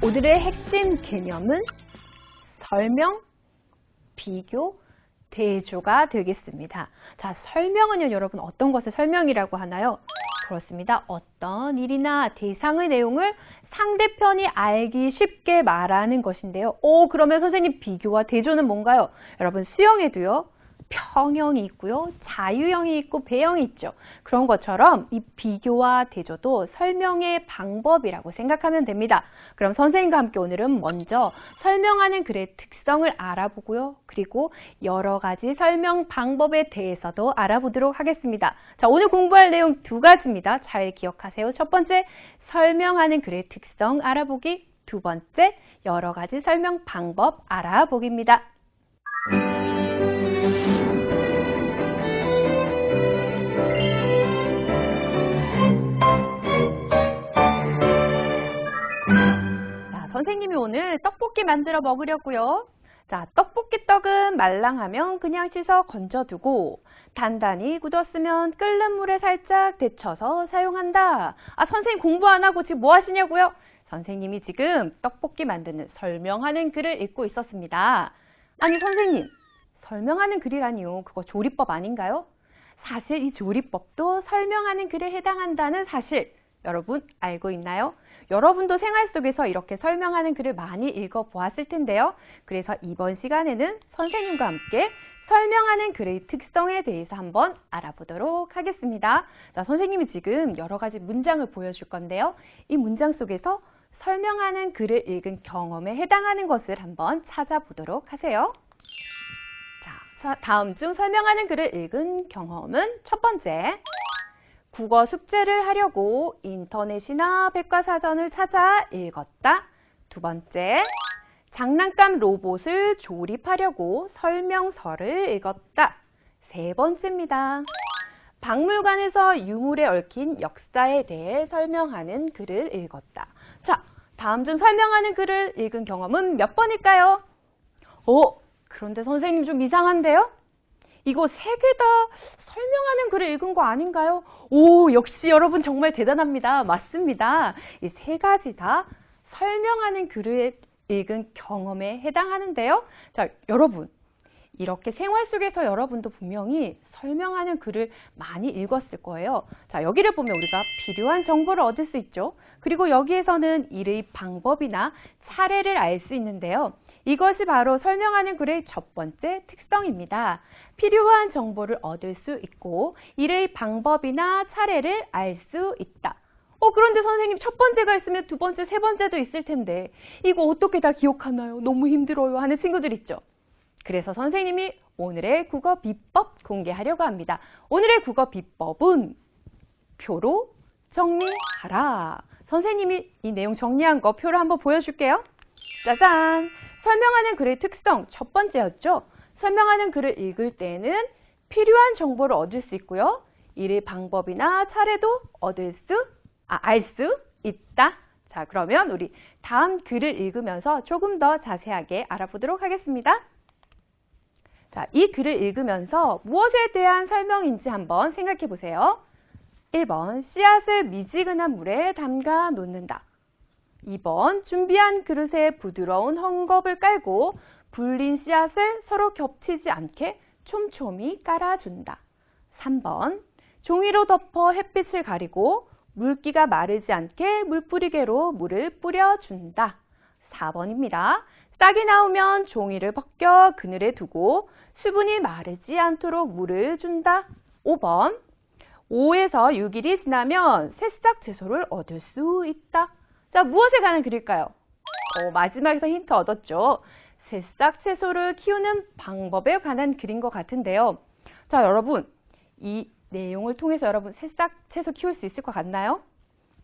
오늘의 핵심 개념은 설명, 비교, 대조가 되겠습니다. 자, 설명은요, 여러분 어떤 것을 설명이라고 하나요? 그렇습니다. 어떤 일이나 대상의 내용을 상대편이 알기 쉽게 말하는 것인데요. 오, 그러면 선생님 비교와 대조는 뭔가요? 여러분 수영에도요. 평형이 있고요. 자유형이 있고 배형이 있죠. 그런 것처럼 이 비교와 대조도 설명의 방법이라고 생각하면 됩니다. 그럼 선생님과 함께 오늘은 먼저 설명하는 글의 특성을 알아보고요. 그리고 여러 가지 설명 방법에 대해서도 알아보도록 하겠습니다. 자, 오늘 공부할 내용 두 가지입니다. 잘 기억하세요. 첫 번째, 설명하는 글의 특성 알아보기. 두 번째, 여러 가지 설명 방법 알아보기입니다. 선생님이 오늘 떡볶이 만들어 먹으려고요. 자, 떡볶이 떡은 말랑하면 그냥 씻어 건져두고 단단히 굳었으면 끓는 물에 살짝 데쳐서 사용한다. 아, 선생님 공부 안 하고 지금 뭐 하시냐고요? 선생님이 지금 떡볶이 만드는 설명하는 글을 읽고 있었습니다. 아니, 선생님, 설명하는 글이라니요. 그거 조리법 아닌가요? 사실 이 조리법도 설명하는 글에 해당한다는 사실 여러분 알고 있나요? 여러분도 생활 속에서 이렇게 설명하는 글을 많이 읽어보았을 텐데요. 그래서 이번 시간에는 선생님과 함께 설명하는 글의 특성에 대해서 한번 알아보도록 하겠습니다. 자, 선생님이 지금 여러 가지 문장을 보여줄 건데요. 이 문장 속에서 설명하는 글을 읽은 경험에 해당하는 것을 한번 찾아보도록 하세요. 자, 다음 중 설명하는 글을 읽은 경험은 첫 번째, 국어 숙제를 하려고 인터넷이나 백과사전을 찾아 읽었다. 두 번째, 장난감 로봇을 조립하려고 설명서를 읽었다. 세 번째입니다. 박물관에서 유물에 얽힌 역사에 대해 설명하는 글을 읽었다. 자, 다음 중 설명하는 글을 읽은 경험은 몇 번일까요? 어, 그런데 선생님 좀 이상한데요? 이거 세 개 다 설명하는 글을 읽은 거 아닌가요? 오, 역시 여러분 정말 대단합니다. 맞습니다. 이 세 가지 다 설명하는 글을 읽은 경험에 해당하는데요. 자, 여러분. 이렇게 생활 속에서 여러분도 분명히 설명하는 글을 많이 읽었을 거예요. 자, 여기를 보면 우리가 필요한 정보를 얻을 수 있죠. 그리고 여기에서는 일의 방법이나 차례를 알 수 있는데요. 이것이 바로 설명하는 글의 첫 번째 특성입니다. 필요한 정보를 얻을 수 있고 일의 방법이나 차례를 알 수 있다. 어, 그런데 선생님 첫 번째가 있으면 두 번째, 세 번째도 있을 텐데 이거 어떻게 다 기억하나요? 너무 힘들어요 하는 친구들 있죠. 그래서 선생님이 오늘의 국어 비법 공개하려고 합니다. 오늘의 국어 비법은 표로 정리하라. 선생님이 이 내용 정리한 거 표로 한번 보여줄게요. 짜잔! 설명하는 글의 특성 첫 번째였죠. 설명하는 글을 읽을 때는 필요한 정보를 얻을 수 있고요. 일의 방법이나 차례도 얻을 수, 아, 알 수 있다. 자, 그러면 우리 다음 글을 읽으면서 조금 더 자세하게 알아보도록 하겠습니다. 자, 이 글을 읽으면서 무엇에 대한 설명인지 한번 생각해 보세요. 1번, 씨앗을 미지근한 물에 담가 놓는다. 2번, 준비한 그릇에 부드러운 헝겊을 깔고 불린 씨앗을 서로 겹치지 않게 촘촘히 깔아준다. 3번, 종이로 덮어 햇빛을 가리고 물기가 마르지 않게 물뿌리개로 물을 뿌려준다. 4번입니다. 싹이 나오면 종이를 벗겨 그늘에 두고 수분이 마르지 않도록 물을 준다. 5번, 5에서 6일이 지나면 새싹 채소를 얻을 수 있다. 자, 무엇에 관한 글일까요? 어, 마지막에서 힌트 얻었죠. 새싹 채소를 키우는 방법에 관한 글인 것 같은데요. 자, 여러분, 이 내용을 통해서 여러분 새싹 채소 키울 수 있을 것 같나요?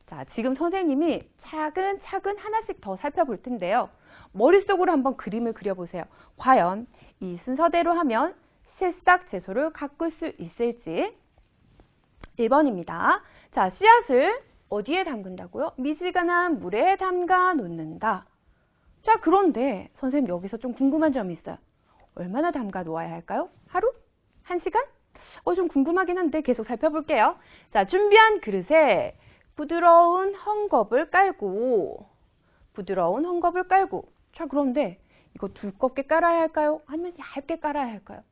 자, 지금 선생님이 차근차근 하나씩 더 살펴볼 텐데요. 머릿속으로 한번 그림을 그려보세요. 과연 이 순서대로 하면 새싹 채소를 가꿀 수 있을지 1번입니다. 자, 씨앗을 어디에 담근다고요? 미지근한 물에 담가 놓는다. 자, 그런데 선생님 여기서 좀 궁금한 점이 있어요. 얼마나 담가 놓아야 할까요? 하루? 한 시간? 어, 좀 궁금하긴 한데 계속 살펴볼게요. 자, 준비한 그릇에 부드러운 헝겊을 깔고 부드러운 헝겊을 깔고 자 그런데 이거 두껍게 깔아야 할까요? 아니면 얇게 깔아야 할까요?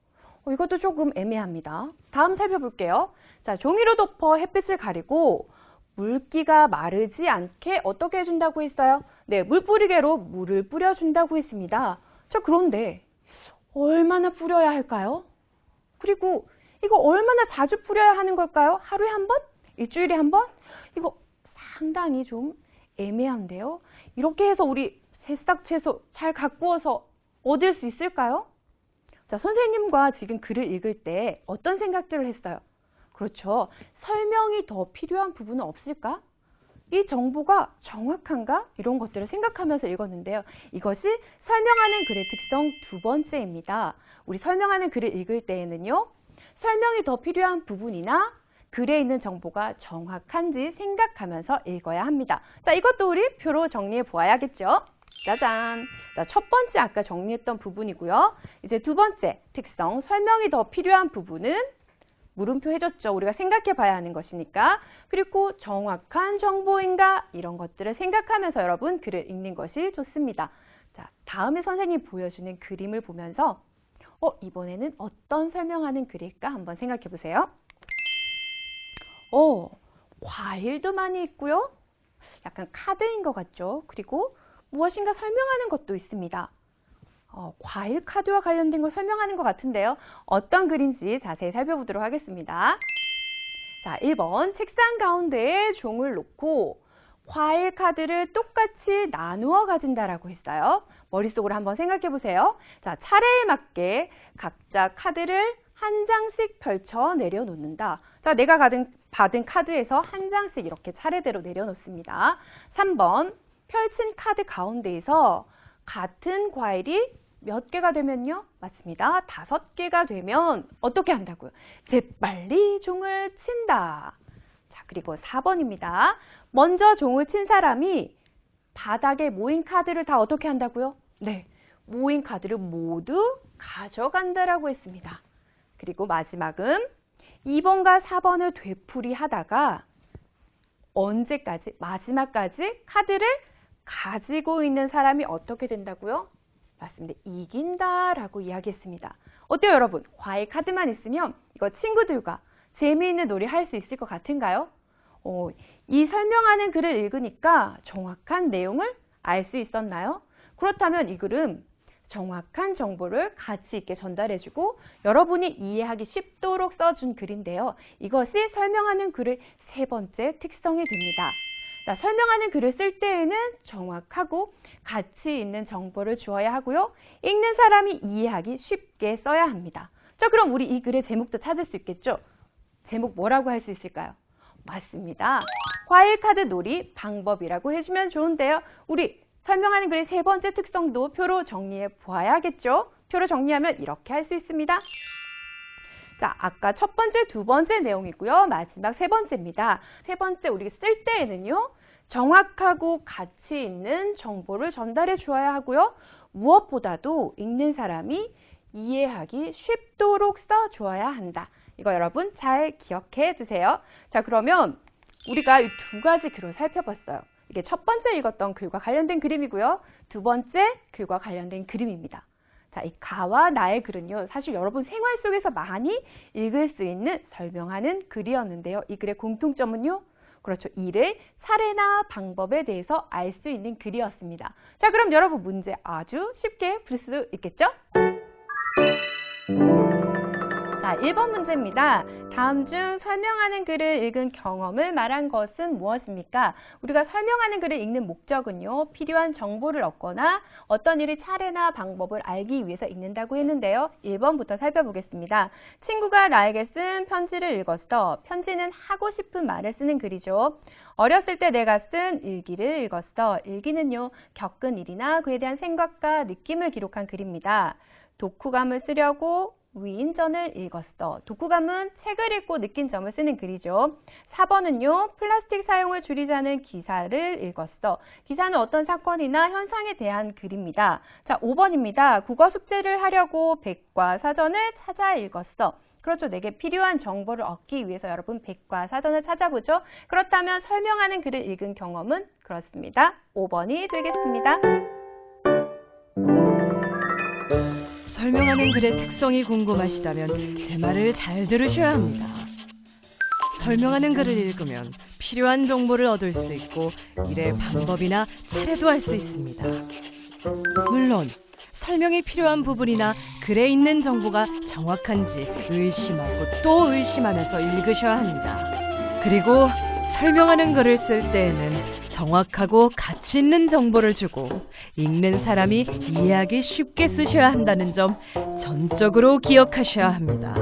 어, 이것도 조금 애매합니다. 다음 살펴볼게요. 자 종이로 덮어 햇빛을 가리고 물기가 마르지 않게 어떻게 해준다고 했어요? 네, 물뿌리개로 물을 뿌려준다고 했습니다. 자 그런데 얼마나 뿌려야 할까요? 그리고 이거 얼마나 자주 뿌려야 하는 걸까요? 하루에 한 번? 일주일에 한 번? 이거 상당히 좀 애매한데요. 이렇게 해서 우리 새싹 채소 잘 가꾸어서 얻을 수 있을까요? 자, 선생님과 지금 글을 읽을 때 어떤 생각들을 했어요? 그렇죠. 설명이 더 필요한 부분은 없을까? 이 정보가 정확한가? 이런 것들을 생각하면서 읽었는데요. 이것이 설명하는 글의 특성 두 번째입니다. 우리 설명하는 글을 읽을 때에는요. 설명이 더 필요한 부분이나 글에 있는 정보가 정확한지 생각하면서 읽어야 합니다. 자, 이것도 우리 표로 정리해 보아야겠죠? 짜잔. 자, 첫 번째 아까 정리했던 부분이고요. 이제 두 번째 특성, 설명이 더 필요한 부분은 물음표 해줬죠. 우리가 생각해 봐야 하는 것이니까. 그리고 정확한 정보인가 이런 것들을 생각하면서 여러분 글을 읽는 것이 좋습니다. 자, 다음에 선생님 보여주는 그림을 보면서 어, 이번에는 어떤 설명하는 글일까 한번 생각해 보세요. 어, 과일도 많이 있고요. 약간 카드인 것 같죠. 그리고 무엇인가 설명하는 것도 있습니다. 어, 과일 카드와 관련된 걸 설명하는 것 같은데요. 어떤 글인지 자세히 살펴보도록 하겠습니다. 자, 1번 책상 가운데에 종을 놓고 과일 카드를 똑같이 나누어 가진다라고 했어요. 머릿속으로 한번 생각해 보세요. 자, 차례에 맞게 각자 카드를 한 장씩 펼쳐 내려놓는다. 자, 내가 받은, 받은 카드에서 한 장씩 이렇게 차례대로 내려놓습니다. 3번 펼친 카드 가운데에서 같은 과일이 몇 개가 되면요? 맞습니다. 다섯 개가 되면 어떻게 한다고요? 재빨리 종을 친다. 자, 그리고 4번입니다. 먼저 종을 친 사람이 바닥에 모인 카드를 다 어떻게 한다고요? 네, 모인 카드를 모두 가져간다라고 했습니다. 그리고 마지막은 2번과 4번을 되풀이 하다가 언제까지, 마지막까지 카드를 가지고 있는 사람이 어떻게 된다고요? 맞습니다. 이긴다라고 이야기했습니다. 어때요, 여러분? 과일 카드만 있으면 이거 친구들과 재미있는 놀이 할 수 있을 것 같은가요? 어, 이 설명하는 글을 읽으니까 정확한 내용을 알 수 있었나요? 그렇다면 이 글은 정확한 정보를 가치 있게 전달해주고 여러분이 이해하기 쉽도록 써준 글인데요. 이것이 설명하는 글의 세 번째 특성이 됩니다. 자, 설명하는 글을 쓸 때에는 정확하고 가치 있는 정보를 주어야 하고요. 읽는 사람이 이해하기 쉽게 써야 합니다. 자, 그럼 우리 이 글의 제목도 찾을 수 있겠죠? 제목 뭐라고 할 수 있을까요? 맞습니다. 과일 카드 놀이 방법이라고 해주면 좋은데요. 우리 설명하는 글의 세 번째 특성도 표로 정리해 보아야겠죠? 표로 정리하면 이렇게 할 수 있습니다. 자, 아까 첫 번째, 두 번째 내용이고요. 마지막 세 번째입니다. 세 번째 우리 쓸 때에는요. 정확하고 가치 있는 정보를 전달해 주어야 하고요. 무엇보다도 읽는 사람이 이해하기 쉽도록 써 주어야 한다. 이거 여러분 잘 기억해 주세요. 자, 그러면 우리가 이 두 가지 글을 살펴봤어요. 이게 첫 번째 읽었던 글과 관련된 그림이고요. 두 번째 글과 관련된 그림입니다. 자, 이 가와 나의 글은요. 사실 여러분 생활 속에서 많이 읽을 수 있는 설명하는 글이었는데요. 이 글의 공통점은요. 그렇죠. 일의 사례나 방법에 대해서 알 수 있는 글이었습니다. 자, 그럼 여러분 문제 아주 쉽게 풀 수 있겠죠? 자, 1번 문제입니다. 다음 중 설명하는 글을 읽은 경험을 말한 것은 무엇입니까? 우리가 설명하는 글을 읽는 목적은요. 필요한 정보를 얻거나 어떤 일의 차례나 방법을 알기 위해서 읽는다고 했는데요. 1번부터 살펴보겠습니다. 친구가 나에게 쓴 편지를 읽었어. 편지는 하고 싶은 말을 쓰는 글이죠. 어렸을 때 내가 쓴 일기를 읽었어. 일기는요. 겪은 일이나 그에 대한 생각과 느낌을 기록한 글입니다. 독후감을 쓰려고 위인전을 읽었어. 독후감은 책을 읽고 느낀 점을 쓰는 글이죠. 4번은요. 플라스틱 사용을 줄이자는 기사를 읽었어. 기사는 어떤 사건이나 현상에 대한 글입니다. 자, 5번입니다. 국어 숙제를 하려고 백과 사전을 찾아 읽었어. 그렇죠. 내게 필요한 정보를 얻기 위해서 여러분 백과 사전을 찾아보죠. 그렇다면 설명하는 글을 읽은 경험은 그렇습니다. 5번이 되겠습니다. 설명하는 글의 특성이 궁금하시다면 제 말을 잘 들으셔야 합니다. 설명하는 글을 읽으면 필요한 정보를 얻을 수 있고 일의 방법이나 차례도 알 수 있습니다. 물론 설명이 필요한 부분이나 글에 있는 정보가 정확한지 의심하고 또 의심하면서 읽으셔야 합니다. 그리고 설명하는 글을 쓸 때에는 정확하고 가치 있는 정보를 주고 읽는 사람이 이해하기 쉽게 쓰셔야 한다는 점 전적으로 기억하셔야 합니다.